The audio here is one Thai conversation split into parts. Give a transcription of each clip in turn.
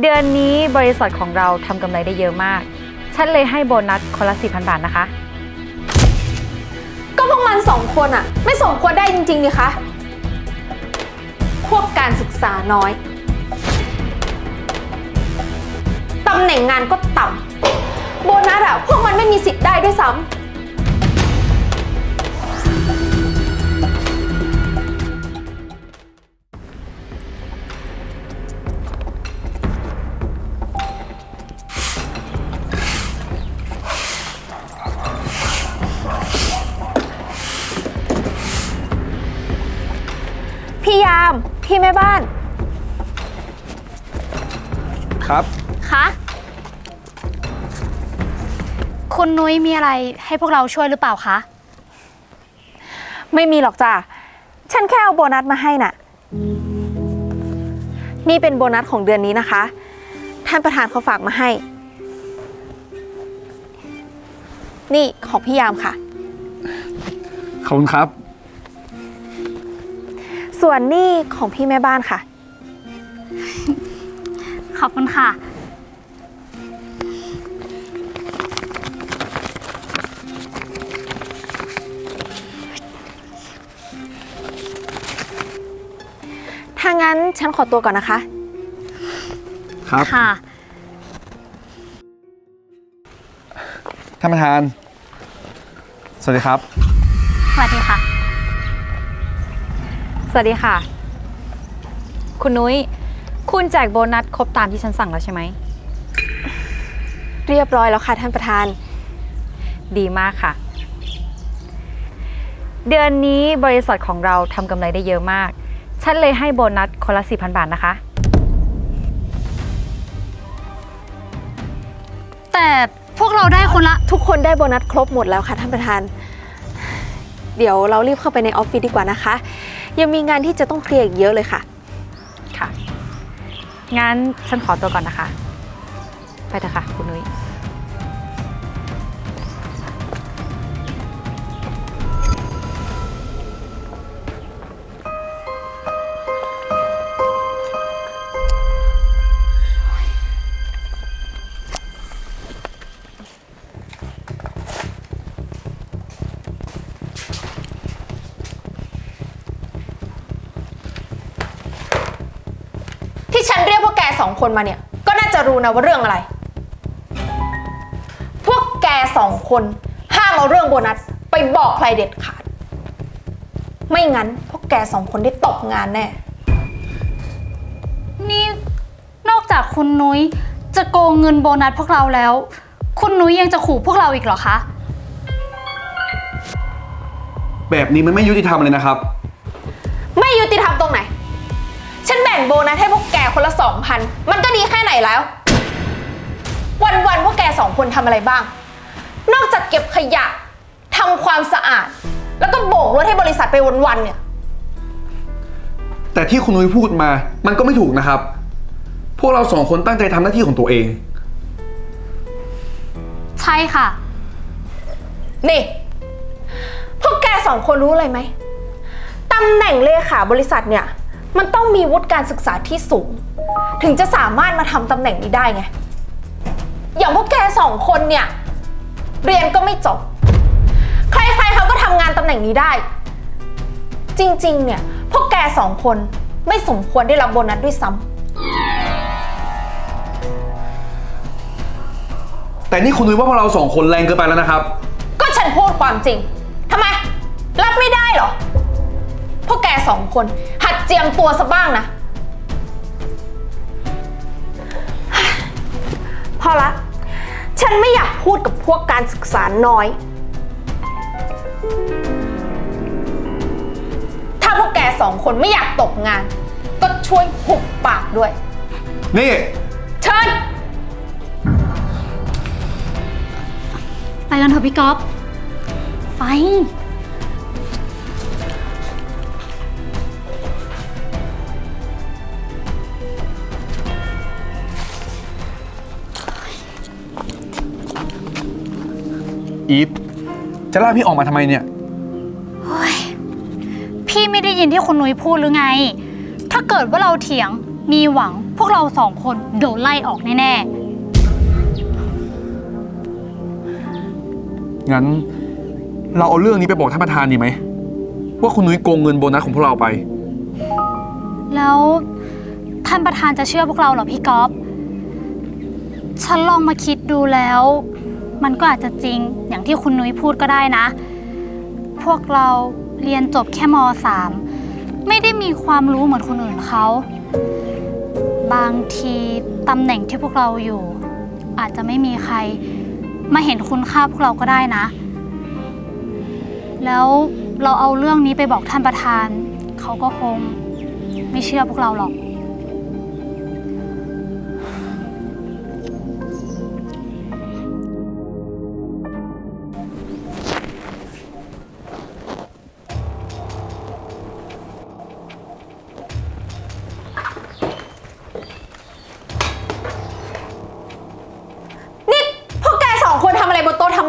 เดือนนี้บริษัทของเราทำกำไรได้เยอะมาก ฉันเลยให้โบนัสคนละ4,000 บาทนะคะ ก็พวกมันสองคนอะไม่สมควรได้จริงๆนี่คะ พวกการศึกษาน้อย ตำแหน่งงานก็ต่ำ โบนัสอะพวกมันไม่มีสิทธิ์ได้ด้วยซ้ำ พี่แม่บ้าน ครับ คะ คุณนุ้ยมีอะไรให้พวกเราช่วยหรือเปล่าคะ ไม่มีหรอกจ้ะ ฉันแค่เอาโบนัสมาให้น่ะ นี่เป็นโบนัสของเดือนนี้นะคะ ท่านประธานเขาฝากมาให้ นี่ของพี่ยามค่ะ ขอบคุณครับ ส่วนนี่ของพี่แม่บ้านค่ะ ขอบคุณค่ะ ถ้างั้นฉันขอตัวก่อนนะคะ ครับ ค่ะ ท่านประธาน สวัสดีครับ สวัสดีค่ะ สวัสดีค่ะ คุณนุ้ย คุณแจกโบนัสครบตามที่ฉันสั่งแล้วใช่ไหม เรียบร้อยแล้วค่ะท่านประธาน ดีมากค่ะ เดือนนี้บริษัทของเราทำกำไรได้เยอะมาก ฉันเลยให้โบนัสคนละ4,000 บาทนะคะ แต่พวกเราได้คนละ ทุกคนได้โบนัสครบหมดแล้วค่ะท่านประธาน เดี๋ยวเรารีบเข้าไปในออฟฟิศดีกว่านะคะ ยังมีงานที่จะต้องเคลียร์อีกเยอะเลยค่ะ ค่ะ งั้นฉันขอตัวก่อนนะคะ ไปเถอะค่ะ คุณนุ้ย คนมาเนี่ย ก็น่าจะรู้นะว่าเรื่องอะไร พวกแกสองคนห้ามเอาเรื่องโบนัสไปบอกใครเด็ดขาด ไม่งั้นพวกแกสองคนได้ตกงานแน่ นี่นอกจากคุณนุ้ยจะโกงเงินโบนัสพวกเราแล้ว คุณนุ้ยยังจะขู่พวกเราอีกเหรอคะ แบบนี้มันไม่ยุติธรรมเลยนะครับ ไม่ยุติธรรมตรงไหนฉันแบ่ งโบนัสให้พวกแกคนละสองพันมันก็ดีแค่ไหนแล้ววันๆพวกแกสองคนทำอะไรบ้าง นอกจากเก็บขยะทำความสะอาด แล้วก็โบกรถให้บริษัทไปวันๆเนี่ย แต่ที่คุณนุ้ยพูดมา มันก็ไม่ถูกนะครับ พวกเราสองคนตั้งใจทำหน้าที่ของตัวเอง ใช่ค่ะ นี่ พวกแกสองคนรู้อะไรไหมตำแหน่งเลขาบริษัทเนี่ย มันต้องมีวุฒิการศึกษาที่สูง ถึงจะสามารถมาทำตำแหน่งนี้ได้ไง อย่างพวกแกสองคนเนี่ย เรียนก็ไม่จบ ใครๆเขาก็ทำงานตำแหน่งนี้ได้ จริงๆ เนี่ยพวกแกสองคนไม่สมควรได้รับโบนัสด้วยซ้ำแต่นี่คุณนุ้ยว่าพวกเราสองคนแรงเกินไปแล้วนะครับก็ฉันพูดความจริงทำไม รับไม่ได้เหรอ พวกแกสองคนหัดเจียมตัวซะบ้างนะ พอละ ฉันไม่อยากพูดกับพวกการศึกษาน้อย ถ้าพวกแกสองคนไม่อยากตกงาน ก็ช่วยหุบปากด้วย นี่ เชิญ ไปกันเถอะพี่ก๊อฟไป อีฟจะล่าพี่ออกมาทำไมเนี่ยพี่ไม่ได้ยินที่คุณนุ้ยพูดหรือไง ถ้าเกิดว่าเราเถียงมีหวังพวกเราสองคนโดนไล่ออกแน่งั้นเราเอาเรื่องนี้ไปบอกท่านประธานดีไหม ว่าคุณนุ้ยโกงเงินโบนัสของพวกเราไป ๆ แล้วท่านประธานจะเชื่อพวกเราเหรอพี่ก๊อฟ ฉันลองมาคิดดูแล้ว มันก็อาจจะจริงอย่างที่คุณนุ้ยพูดก็ได้นะ พวกเราเรียนจบแค่ม .3 ไม่ได้มีความรู้เหมือนคนอื่นเขา บางทีตำแหน่งที่พวกเราอยู่ อาจจะไม่มีใครมาเห็นคุณค่าพวกเราก็ได้นะ แล้วเราเอาเรื่องนี้ไปบอกท่านประธาน เขาก็คงไม่เชื่อพวกเราหรอก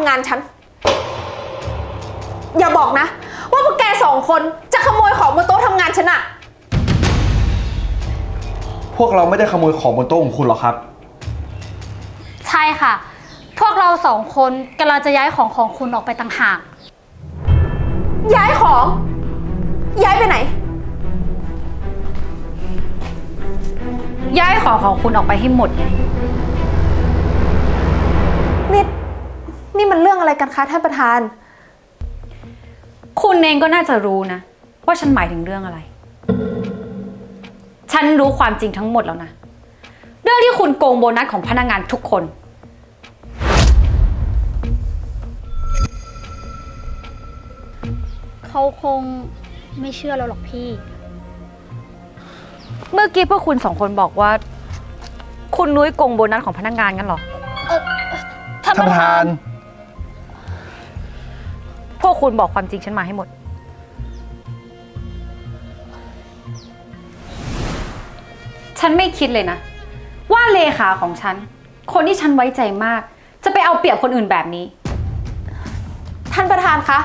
ำงานฉัน อย่าบอกนะ ว่าพวกแกสองคนจะขโมยของบนโต๊ะทำงานฉันอะพวกเราไม่ได้ขโมยของบนโต๊ะของคุณหรอกครับ ใช่ค่ะ พวกเราสองคนกำลังจะย้ายของของคุณออกไปต่างหาก ย้ายของ ย้ายไปไหน ย้ายของของคุณออกไปให้หมดไง นี่ นี่มันเรื่องอะไรกันคะท่านประธาน คุณเองก็น่าจะรู้นะ ว่าฉันหมายถึงเรื่องอะไร ฉันรู้ความจริงทั้งหมดแล้วนะ เรื่องที่คุณโกงโบนัสของพนักงานทุกคน เขาคงไม่เชื่อเราหรอกพี่ เมื่อกี้พวกคุณสองคนบอกว่า คุณนุ้ยโกงโบนัสของพนักงานกันเหรอ ท่านท่านปประระธาธานน พวกคุณบอกความจริงฉันมาให้หมด ฉันไม่คิดเลยนะ ว่าเลขาของฉัน คนที่ฉันไว้ใจมาก จะไปเอาเปรียบคนอื่นแบบนี้ ท่านประธานคะ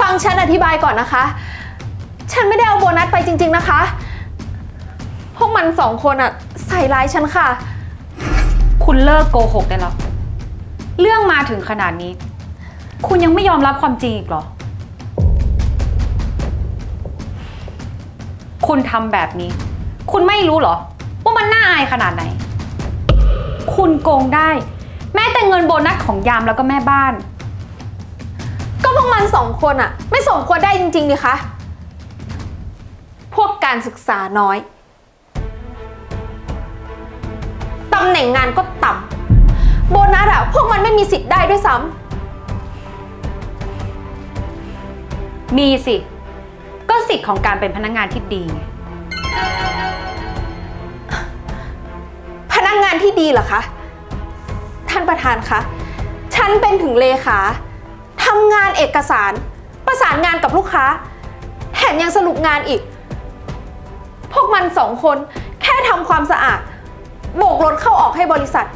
ฟังฉันอธิบายก่อนนะคะ ฉันไม่ได้เอาโบนัสไปจริง ๆนะคะ พวกมันสองคนอะใส่ร้ายฉันค่ะ คุณเลิกโกหกได้แล้ว เรื่องมาถึงขนาดนี้ คุณยังไม่ยอมรับความจริงอีกเหรอ คุณทำแบบนี้ คุณไม่รู้เหรอ ว่ามันน่าอายขนาดไหน คุณโกงได้ แม้แต่เงินโบนัสของยามแล้วก็แม่บ้าน ก็พวกมันสองคนอะไม่สมควรได้จริงๆดิคะ พวกการศึกษาน้อย ตำแหน่งงานก็ต่ำ โบนัสอะพวกมันไม่มีสิทธิ์ได้ด้วยซ้ำ มีสิ ก็สิทธิ์ของการเป็นพนักงานที่ดีไงพนักงานที่ดีเหรอคะ ท่านประธานคะ ฉันเป็นถึงเลขาทำงานเอกสาร ประสานงานกับลูกค้า แถมยังสรุปงานอีก พวกมันสองคนแค่ทำความสะอาด โบกรถเข้าออกให้บริษัท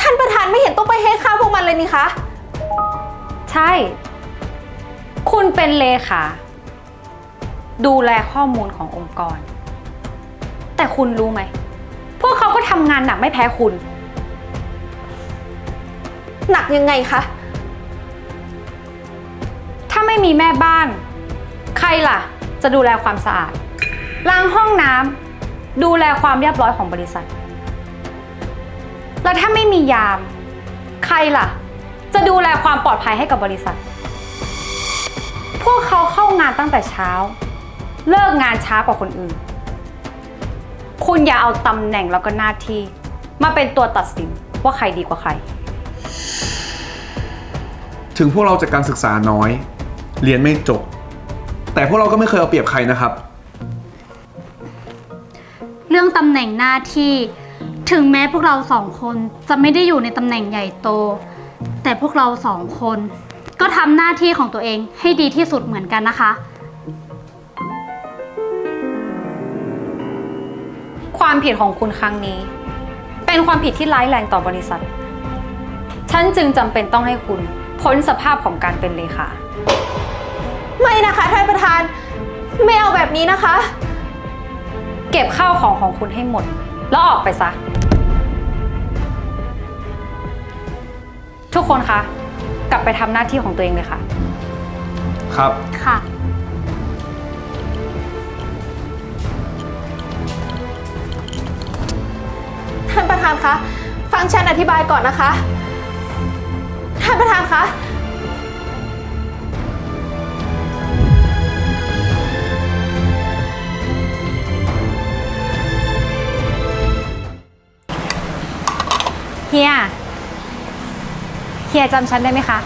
ท่านประธานไม่เห็นต้องไปให้ค่าพวกมันเลยนี่คะ ใช่ คุณเป็นเลขาดูแลข้อมูลขององค์กร แต่คุณรู้ไหม พวกเขาก็ทำงานหนักไม่แพ้คุณ หนักยังไงคะ ถ้าไม่มีแม่บ้าน ใครล่ะ จะดูแลความสะอาด ล้างห้องน้ำดูแลความเรียบร้อยของบริษัท แล้วถ้าไม่มียาม ใครล่ะ จะดูแลความปลอดภัยให้กับบริษัท พวกเขาเข้างานตั้งแต่เช้า เลิกงานช้ากว่าคนอื่น คุณอย่าเอาตำแหน่งแล้วก็หน้าที่ มาเป็นตัวตัดสินว่าใครดีกว่าใคร ถึงพวกเราจากการศึกษาน้อย เรียนไม่จบ แต่พวกเราก็ไม่เคยเอาเปรียบใครนะครับ เรื่องตำแหน่งหน้าที่ ถึงแม้พวกเราสองคนจะไม่ได้อยู่ในตำแหน่งใหญ่โต แต่พวกเราสองคน ก็ทำหน้าที่ของตัวเองให้ดีที่สุดเหมือนกันนะคะ ความผิดของคุณครั้งนี้ เป็นความผิดที่ร้ายแรงต่อบริษัท ฉันจึงจำเป็นต้องให้คุณพ้นสภาพของการเป็นเลขา ไม่นะคะท่านประธาน ไม่เอาแบบนี้นะคะ เก็บข้าวของของคุณให้หมด แล้วออกไปซะ ทุกคนคะ กลับไปทำหน้าที่ของตัวเองเลยค่ะ ครับ ค่ะ ท่านประธานคะ ฟังฉันอธิบายก่อนนะคะ ท่านประธานคะ เฮีย เฮียจำฉันได้ไหมคะ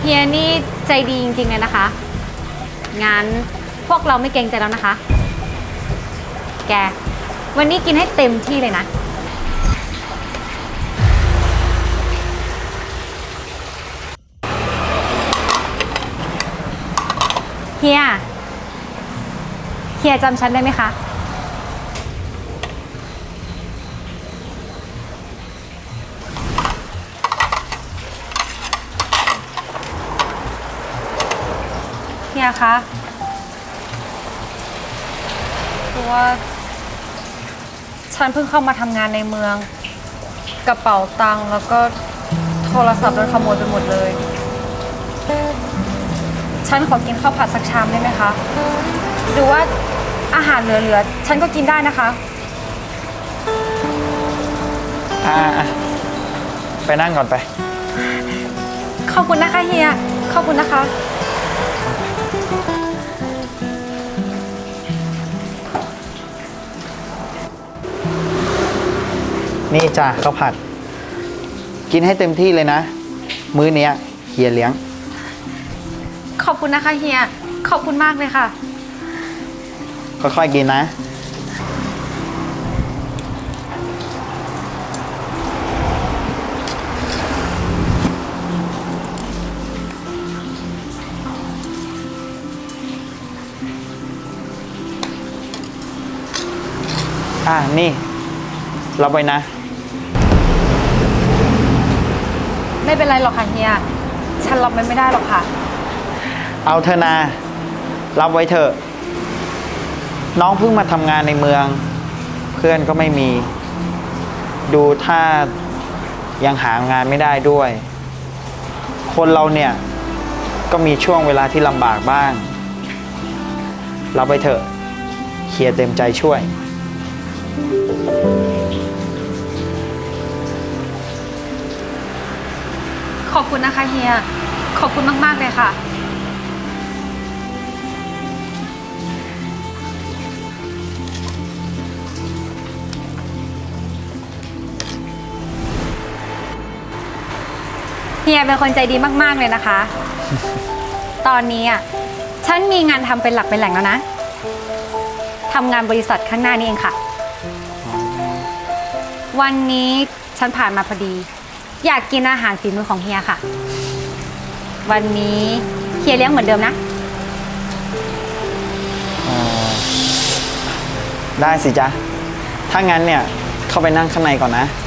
เฮียนี่ใจดีจริงๆเลยนะคะ งั้นพวกเราไม่เกรงใจแล้วนะคะ แก วันนี้กินให้เต็มที่เลยนะ เฮีย เฮียจำฉันได้ไหมคะ เฮียคะคือว่า ฉันเพิ่งเข้ามาทำงานในเมือง กระเป๋าตังค์แล้วก็โทรศัพท์โดนขโมยไปหมดเลย ฉันขอกินข้าวผัดสักชามได้ไหมคะ หรือว่าอาหารเหลือๆ ฉันก็กินได้นะคะ อ่าอะไปนั่งก่อนไป ขอบคุณนะคะเฮีย ขอบคุณนะคะ นี่จ้ะข้าวผัด กินให้เต็มที่เลยนะ มื้อเนี้ยเฮียเลี้ยง ขอบคุณนะคะเฮีย ขอบคุณมากเลยค่ะ ค่อยๆกินนะ อะ นี่ รับไว้นะ ไม่เป็นไรหรอกค่ะเฮีย ฉันรับมันไม่ได้หรอกค่ะ เอาเธอนา รับไว้เถอะ น้องเพิ่งมาทำงานในเมือง เพื่อนก็ไม่มี ดูถ้ายังหางานไม่ได้ด้วย คนเราเนี่ย ก็มีช่วงเวลาที่ลำบากบ้าง รับไว้เถอะเคลียร์เต็มใจช่วย ขอบคุณนะคะเฮีย ขอบคุณมาก ๆ เลยค่ะ เฮียเป็นคนใจดีมาก ๆ เลยนะคะ ตอนนี้อะ ฉันมีงานทำเป็นหลักเป็นแหล่งแล้วนะ ทำงานบริษัทข้างหน้านี่เองค่ะ วันนี้ฉันผ่านมาพอดี อยากกินอาหารฝีมือของเฮียค่ะ วันนี้เฮียเลี้ยงเหมือนเดิมนะได้สิจ๊ะ ถ้างั้นเนี่ย เข้าไปนั่งข้างในก่อนนะค่ะ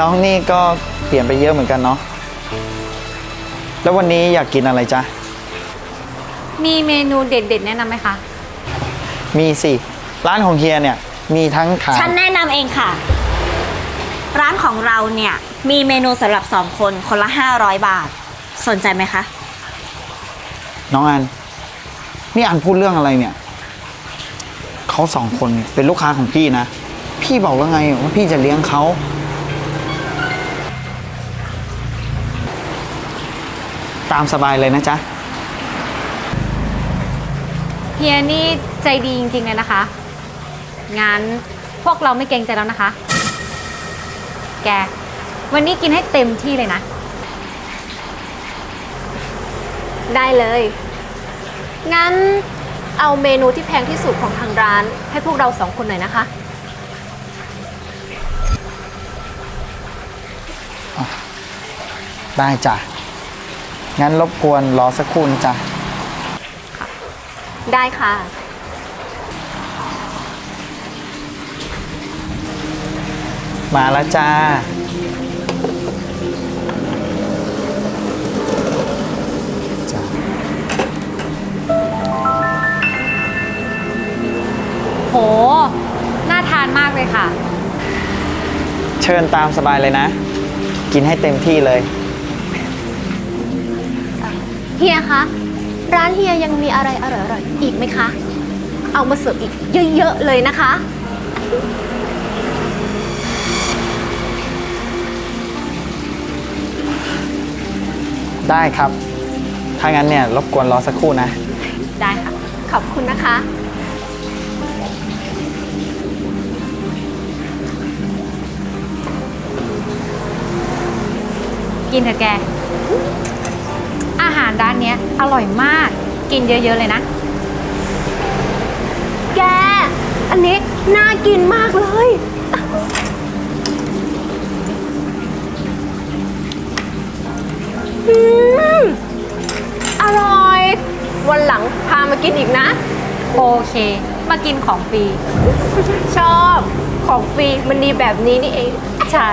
น้องนี่ก็เปลี่ยนไปเยอะเหมือนกันเนาะแล้ววันนี้อยากกินอะไรจ๊ะ มีเมนูเด็ดๆ แนะนำไหมคะ มีสิ ร้านของเฮียเนี่ย มีทั้งขายฉันแนะนำเองค่ะ ร้านของเราเนี่ย มีเมนูสำหรับสองคนคนละ 500 บาท สนใจไหมคะ น้องอัน นี่อันพูดเรื่องอะไรเนี่ย เขาสองคนเนี่ยเป็นลูกค้าของพี่นะ พี่บอกแล้วไงว่าพี่จะเลี้ยงเขา ตามสบายเลยนะจ๊ะ เฮียนี่ใจดีจริงๆเลยนะคะ งั้นพวกเราไม่เกรงใจแล้วนะคะ แก วันนี้กินให้เต็มที่เลยนะ ได้เลย งั้นเอาเมนูที่แพงที่สุดของทางร้าน ให้พวกเราสองคนหน่อยนะคะ ได้จ้ะ งั้นรบกวนรอสักครู่จ้ะได้ค่ะ มาแล้วจ้าโห น่าทานมากเลยค่ะ เชิญตามสบายเลยนะ กินให้เต็มที่เลย เฮียคะ ร้านเฮียยังมีอะไรอร่อยๆอีกไหมคะ เอามาเสิร์ฟอีกเยอะๆเลยนะคะ ได้ครับ ถ้างั้นเนี่ยรบกวนรอสักครู่นะ ได้ค่ะ ขอบคุณนะคะ กินเถอะแกอารร้านเนี้ยอร่อยมาก กินเยอะๆเลยนะ แก อันนี้น่ากินมากเลย อืม อร่อย วันหลังพามากินอีกนะ โอเค มากินของฟรี ชอบของฟรีมันดีแบบนี้นี่เอง ใช่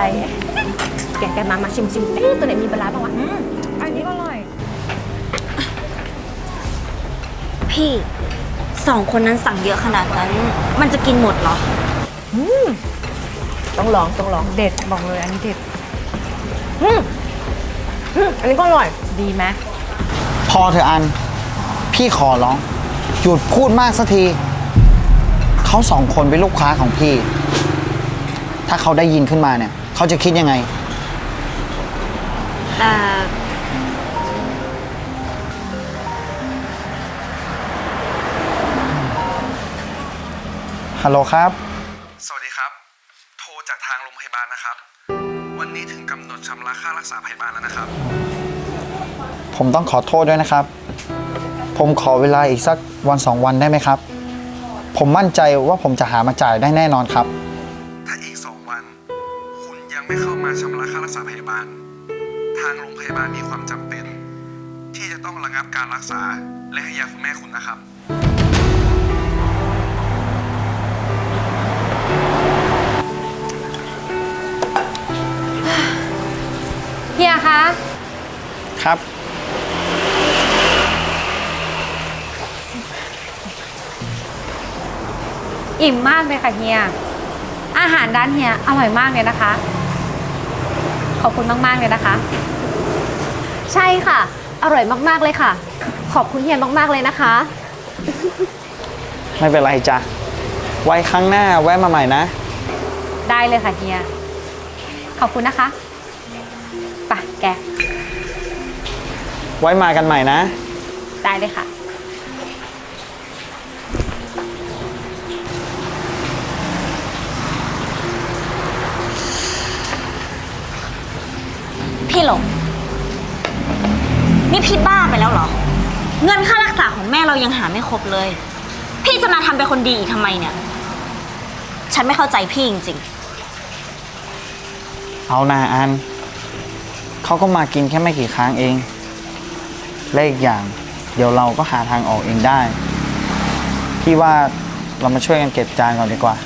แกแกมา มาชิมชิมเอ๊ะตัวไหนมีปลาร้าบ้างวะอัน พี่สองคนนั้นสั่งเยอะขนาดนั้น มันจะกินหมดเหรอต้องลองต้องลองเด็ดบอกเลยอันนี้เด็ดอืมอืมอันนี้ก็อร่อยดีไหมพอเถอะอัน พี่ขอร้อง หยุดพูดมากสักที เขาสองคนเป็นลูกค้าของพี่ ถ้าเขาได้ยินขึ้นมาเนี่ย เขาจะคิดยังไง แต่ ฮัลโหลครับ สวัสดีครับ โทรจากทางโรงพยาบาลนะครับ วันนี้ถึงกำหนดชำระค่ารักษาพยาบาลแล้วนะครับ ผมต้องขอโทษด้วยนะครับ ผมขอเวลาอีกสักวันสองวันได้ไหมครับ ผมมั่นใจว่าผมจะหามาจ่ายได้แน่นอนครับ ถ้าอีก2วัน คุณยังไม่เข้ามาชำระค่ารักษาพยาบาล ทางโรงพยาบาลมีความจำเป็น ที่จะต้องระงับการรักษาและให้ยาคุณแม่คุณนะครับ เฮียคะ ครับ อิ่มมากเลยค่ะเฮีย อาหารร้านเฮียอร่อยมากเลยนะคะ ขอบคุณมาก ๆ เลยนะคะ ใช่ค่ะ อร่อยมากๆเลยค่ะ ขอบคุณเฮียมากๆเลยนะคะ ไม่เป็นไรจ้ะ ไว้ครั้งหน้าแวะมาใหม่นะ ได้เลยค่ะเฮีย ขอบคุณนะคะไปะ แก ไว้มากันใหม่นะ ได้เลยค่ะ พี่หลง นี่พี่บ้าไปแล้วเหรอ เงินค่ารักษาของแม่เรายังหาไม่ครบเลย พี่จะมาทำเป็นคนดีอีกทำไมเนี่ย ฉันไม่เข้าใจพี่จริงเอานาอัน เขาก็มากินแค่ไม่กี่ครั้งเอง และอีกอย่าง เดี๋ยวเราก็หาทางออกเองได้ พี่ว่าเรามาช่วยกันเก็บจานก่อนดีกว่า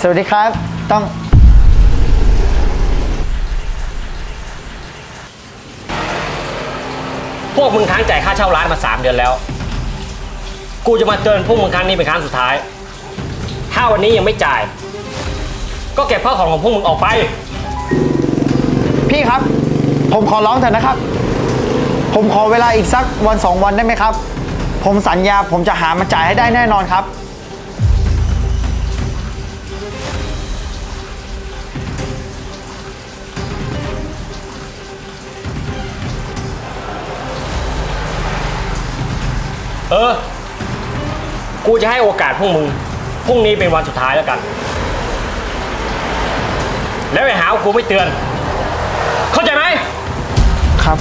สวัสดีครับ ต้อง พวกมึงค้างจ่ายค่าเช่าร้านมาสามเดือนแล้ว กูจะมาเตือนพวกมึงครั้งนี้เป็นครั้งสุดท้าย ถ้าวันนี้ยังไม่จ่าย ก็เก็บข้าวของของพวกมึงออกไป พี่ครับ ผมขอร้องเถอะนะครับ ผมขอเวลาอีกสักวันสองวันได้ไหมครับ ผมสัญญาผมจะหามาจ่ายให้ได้แน่นอนครับ เออ กูจะให้โอกาสพวกมึง พรุ่งนี้เป็นวันสุดท้ายแล้วกัน แล้วไปหาวกูไม่เตือน เข้าใจไหม ครับ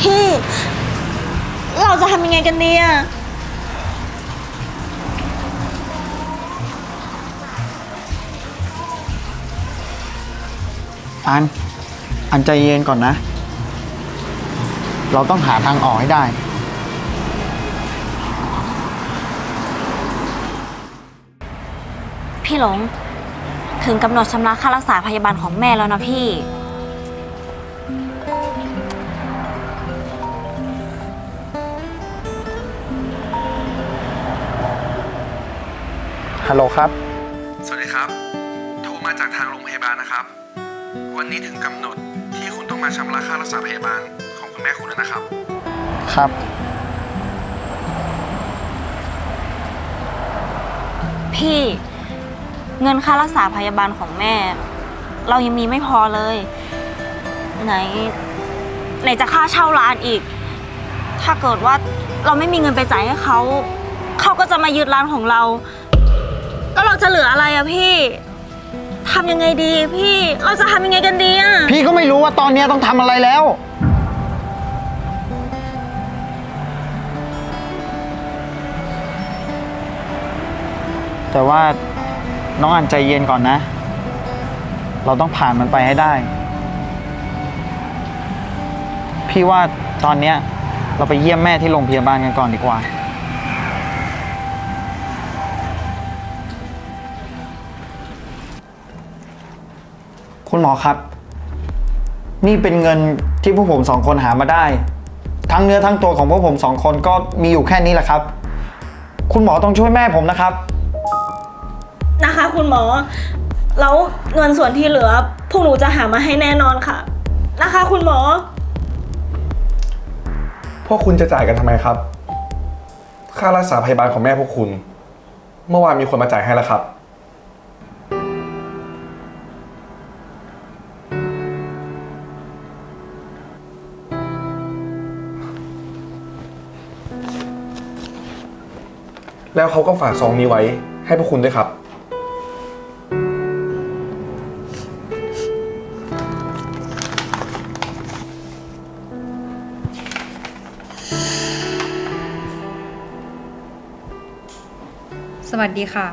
พี่ เราจะทำยังไงกันเนี่ย อัน อันใจเย็นก่อนนะ เราต้องหาทางออกให้ได้ พี่หลง ถึงกำหนดชำระค่ารักษาพยาบาลของแม่แล้วนะพี่ ฮัลโหลครับ วันนี้ถึงกำหนดที่คุณต้องมาชำระค่ารักษาพยาบาลของคุณแม่คุณแล้วนะครับ ครับ พี่เงินค่ารักษาพยาบาลของแม่ เรายังมีไม่พอเลย ไหน ไหนจะค่าเช่าร้านอีก ถ้าเกิดว่าเราไม่มีเงินไปจ่ายให้เขา เขาก็จะมายึดร้านของเรา แล้วเราจะเหลืออะไรอะพี่ ทำยังไงดีพี่เราจะทำยังไงกันดีอะพี่ก็ไม่รู้ว่าตอนเนี้ยต้องทำอะไรแล้ว แต่ว่าน้องอันใจเย็นก่อนนะ เราต้องผ่านมันไปให้ได้ พี่ว่าตอนเนี้ยเราไปเยี่ยมแม่ที่โรงพยาบาลกันก่อนดีกว่า คุณหมอครับ นี่เป็นเงินที่พวกผมสองคนหามาได้ ทั้งเนื้อทั้งตัวของพวกผมสองคนก็มีอยู่แค่นี้แหละครับ คุณหมอต้องช่วยแม่ผมนะครับ นะคะ คุณหมอ แล้วเงินส่วนที่เหลือ พวกหนูจะหามาให้แน่นอนค่ะ นะคะ คุณหมอ พวกคุณจะจ่ายกันทำไมครับ ค่ารักษาพยาบาลของแม่พวกคุณ เมื่อวานมีคนมาจ่ายให้แล้วครับ แล้วเขาก็ฝากซองนี้ไว้ให้พวกคุณด้วยครับ สวัสดีค่ะ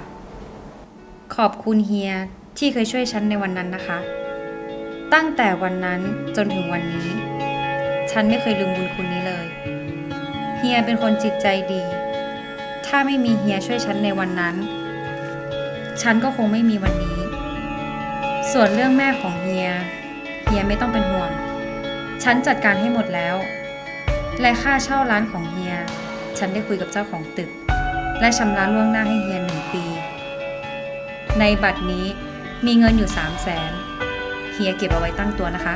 ขอบคุณเฮียที่เคยช่วยฉันในวันนั้นนะคะ ตั้งแต่วันนั้นจนถึงวันนี้ ฉันไม่เคยลืมบุญคุณนี้เลย เฮียเป็นคนจิตใจดี ถ้าไม่มีเฮียช่วยฉันในวันนั้น ฉันก็คงไม่มีวันนี้ ส่วนเรื่องแม่ของเฮีย เฮียไม่ต้องเป็นห่วง ฉันจัดการให้หมดแล้ว และค่าเช่าร้านของเฮีย ฉันได้คุยกับเจ้าของตึก และชำระล่วงหน้าให้เฮียหนึ่งปี ในบัตรนี้มีเงินอยู่3 0 0แสนเฮียเก็บเอาไว้ตั้งตัวนะคะ